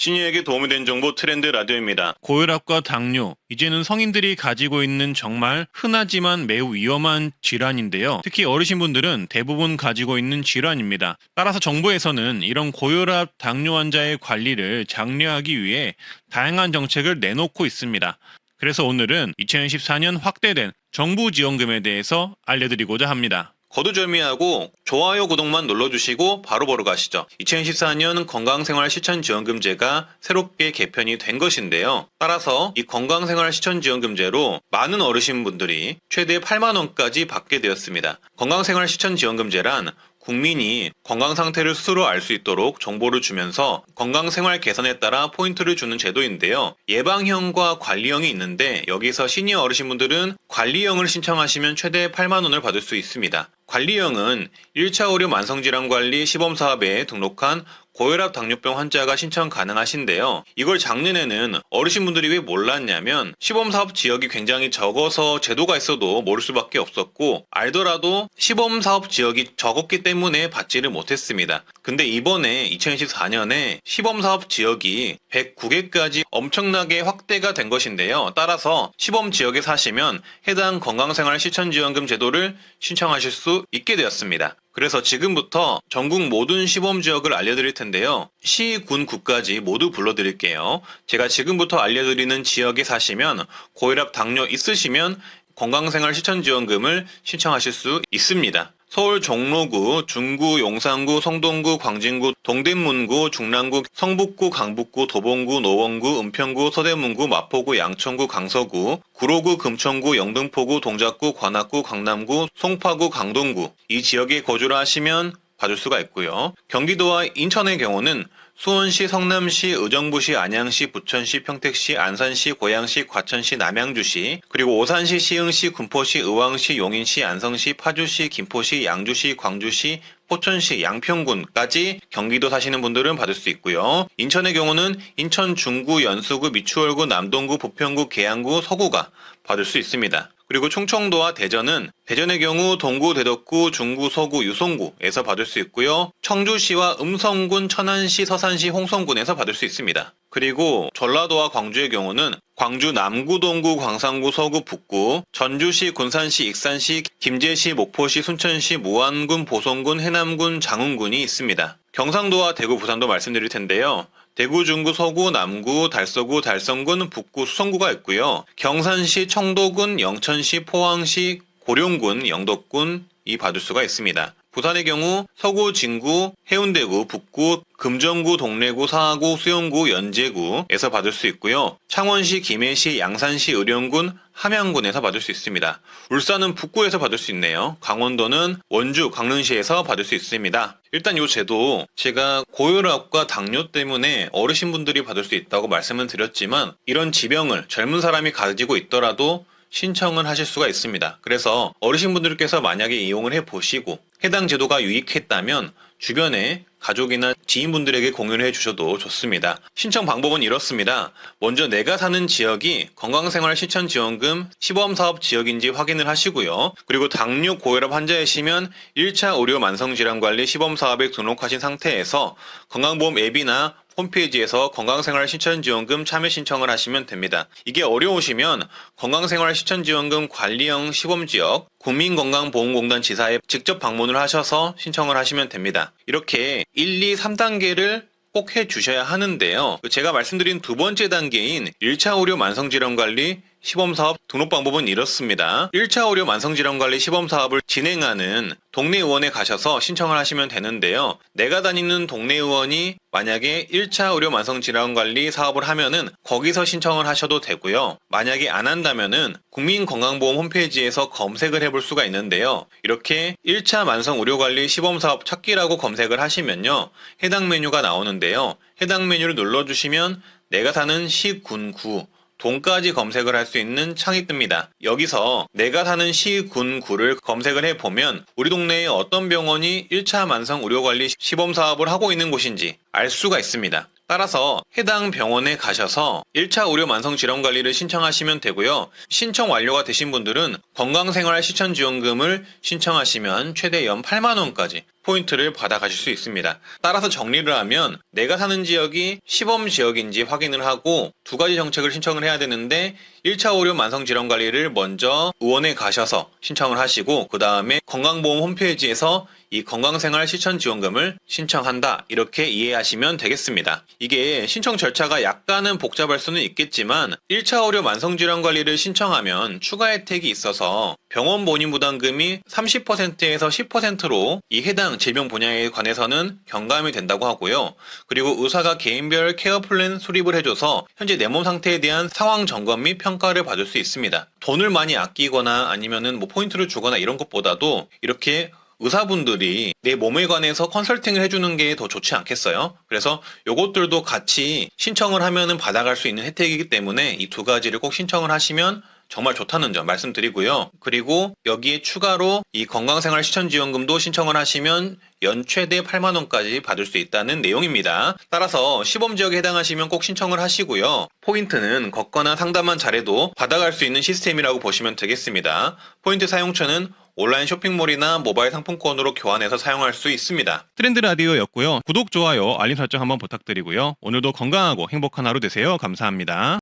시니어에게 도움이 된 정보 트렌드 라디오입니다. 고혈압과 당뇨, 이제는 성인들이 가지고 있는 정말 흔하지만 매우 위험한 질환인데요. 특히 어르신분들은 대부분 가지고 있는 질환입니다. 따라서 정부에서는 이런 고혈압, 당뇨 환자의 관리를 장려하기 위해 다양한 정책을 내놓고 있습니다. 그래서 오늘은 2014년 확대된 정부 지원금에 대해서 알려드리고자 합니다. 거두절미하고 좋아요 구독만 눌러주시고 바로바로 가시죠. 2014년 건강생활 실천지원금제가 새롭게 개편이 된 것인데요. 따라서 이 건강생활 실천지원금제로 많은 어르신분들이 최대 8만원까지 받게 되었습니다. 건강생활 실천지원금제란 국민이 건강 상태를 스스로 알 수 있도록 정보를 주면서 건강 생활 개선에 따라 포인트를 주는 제도인데요. 예방형과 관리형이 있는데 여기서 시니어 어르신분들은 관리형을 신청하시면 최대 8만 원을 받을 수 있습니다. 관리형은 1차 의료 만성질환 관리 시범 사업에 등록한 고혈압 당뇨병 환자가 신청 가능하신데요. 이걸 작년에는 어르신분들이 왜 몰랐냐면 시범사업 지역이 굉장히 적어서 제도가 있어도 모를 수밖에 없었고 알더라도 시범사업 지역이 적었기 때문에 받지를 못했습니다. 근데 이번에 2024년에 시범사업 지역이 109개까지 엄청나게 확대가 된 것인데요. 따라서 시범 지역에 사시면 해당 건강생활 실천지원금 제도를 신청하실 수 있게 되었습니다. 그래서 지금부터 전국 모든 시범 지역을 알려드릴 텐데요. 시, 군, 구까지 모두 불러드릴게요. 제가 지금부터 알려드리는 지역에 사시면 고혈압, 당뇨 있으시면 건강생활 실천지원금을 신청하실 수 있습니다. 서울 종로구, 중구, 용산구, 성동구, 광진구, 동대문구, 중랑구, 성북구, 강북구, 도봉구, 노원구, 은평구, 서대문구, 마포구, 양천구, 강서구, 구로구, 금천구, 영등포구, 동작구, 관악구, 강남구, 송파구, 강동구. 이 지역에 거주를 하시면 받을 수가 있고요. 경기도와 인천의 경우는 수원시, 성남시, 의정부시, 안양시, 부천시, 평택시, 안산시, 고양시, 과천시, 남양주시, 그리고 오산시, 시흥시, 군포시, 의왕시, 용인시, 안성시, 파주시, 김포시, 양주시, 광주시, 포천시, 양평군까지 경기도 사시는 분들은 받을 수 있고요. 인천의 경우는 인천 중구, 연수구, 미추홀구, 남동구, 부평구, 계양구, 서구가 받을 수 있습니다. 그리고 충청도와 대전은 대전의 경우 동구, 대덕구, 중구, 서구, 유성구에서 받을 수 있고요. 청주시와 음성군, 천안시, 서산시, 홍성군에서 받을 수 있습니다. 그리고 전라도와 광주의 경우는 광주 남구, 동구, 광산구, 서구, 북구, 전주시, 군산시, 익산시, 김제시, 목포시, 순천시, 무안군, 보성군, 해남군, 장흥군이 있습니다. 경상도와 대구, 부산도 말씀드릴 텐데요. 대구, 중구, 서구, 남구, 달서구, 달성군, 북구, 수성구가 있고요. 경산시, 청도군, 영천시, 포항시, 고령군, 영덕군 이 받을 수가 있습니다. 부산의 경우 서구, 진구, 해운대구, 북구, 금정구, 동래구, 사하구, 수영구, 연제구에서 받을 수 있고요. 창원시, 김해시, 양산시, 의령군, 함양군에서 받을 수 있습니다. 울산은 북구에서 받을 수 있네요. 강원도는 원주, 강릉시에서 받을 수 있습니다. 일단 이 제도 제가 고혈압과 당뇨 때문에 어르신분들이 받을 수 있다고 말씀은 드렸지만 이런 지병을 젊은 사람이 가지고 있더라도 신청을 하실 수가 있습니다. 그래서 어르신분들께서 만약에 이용을 해 보시고 해당 제도가 유익했다면 주변에 가족이나 지인분들에게 공유를 해주셔도 좋습니다. 신청 방법은 이렇습니다. 먼저 내가 사는 지역이 건강생활 실천지원금 시범사업 지역인지 확인을 하시고요. 그리고 당뇨 고혈압 환자이시면 1차 의료 만성질환관리 시범사업에 등록하신 상태에서 건강보험 앱이나 홈페이지에서 건강생활 실천지원금 참여 신청을 하시면 됩니다. 이게 어려우시면 건강생활 실천지원금 관리형 시범지역 국민건강보험공단 지사에 직접 방문을 하셔서 신청을 하시면 됩니다. 이렇게 1, 2, 3단계를 꼭 해주셔야 하는데요. 제가 말씀드린 두 번째 단계인 1차 의료 만성질환 관리 시범사업 등록 방법은 이렇습니다. 1차 의료 만성질환관리 시범사업을 진행하는 동네 의원에 가셔서 신청을 하시면 되는데요. 내가 다니는 동네 의원이 만약에 1차 의료 만성질환관리 사업을 하면은 거기서 신청을 하셔도 되고요. 만약에 안 한다면은 국민건강보험 홈페이지에서 검색을 해볼 수가 있는데요. 이렇게 1차 만성의료관리 시범사업 찾기라고 검색을 하시면요. 해당 메뉴가 나오는데요. 해당 메뉴를 눌러주시면 내가 사는 시, 군, 구, 동까지 검색을 할 수 있는 창이 뜹니다. 여기서 내가 사는 시, 군, 구를 검색을 해보면 우리 동네에 어떤 병원이 1차 만성 의료관리 시범 사업을 하고 있는 곳인지 알 수가 있습니다. 따라서 해당 병원에 가셔서 1차 의료 만성 질환 관리를 신청하시면 되고요. 신청 완료가 되신 분들은 건강생활 실천지원금을 신청하시면 최대 연 8만 원까지 포인트를 받아가실 수 있습니다. 따라서 정리를 하면 내가 사는 지역이 시범 지역인지 확인을 하고 두 가지 정책을 신청을 해야 되는데 1차 의료 만성 질환 관리를 먼저 의원에 가셔서 신청을 하시고 그 다음에 건강보험 홈페이지에서 이 건강생활 실천 지원금을 신청한다 이렇게 이해하시면 되겠습니다. 이게 신청 절차가 약간은 복잡할 수는 있겠지만 1차 의료 만성질환 관리를 신청하면 추가 혜택이 있어서 병원 본인 부담금이 30%에서 10%로 이 해당 질병 분야에 관해서는 경감이 된다고 하고요. 그리고 의사가 개인별 케어 플랜 수립을 해줘서 현재 내 몸 상태에 대한 상황 점검 및 평가를 받을 수 있습니다. 돈을 많이 아끼거나 아니면은 뭐 포인트를 주거나 이런 것보다도 이렇게 의사분들이 내 몸에 관해서 컨설팅을 해주는 게 더 좋지 않겠어요? 그래서 요것들도 같이 신청을 하면은 받아갈 수 있는 혜택이기 때문에 이 두 가지를 꼭 신청을 하시면 정말 좋다는 점 말씀드리고요. 그리고 여기에 추가로 이 건강생활 실천지원금도 신청을 하시면 연 최대 8만 원까지 받을 수 있다는 내용입니다. 따라서 시범 지역에 해당하시면 꼭 신청을 하시고요. 포인트는 걷거나 상담만 잘해도 받아갈 수 있는 시스템이라고 보시면 되겠습니다. 포인트 사용처는 온라인 쇼핑몰이나 모바일 상품권으로 교환해서 사용할 수 있습니다. 트렌드 라디오였고요. 구독, 좋아요, 알림 설정 한번 부탁드리고요. 오늘도 건강하고 행복한 하루 되세요. 감사합니다.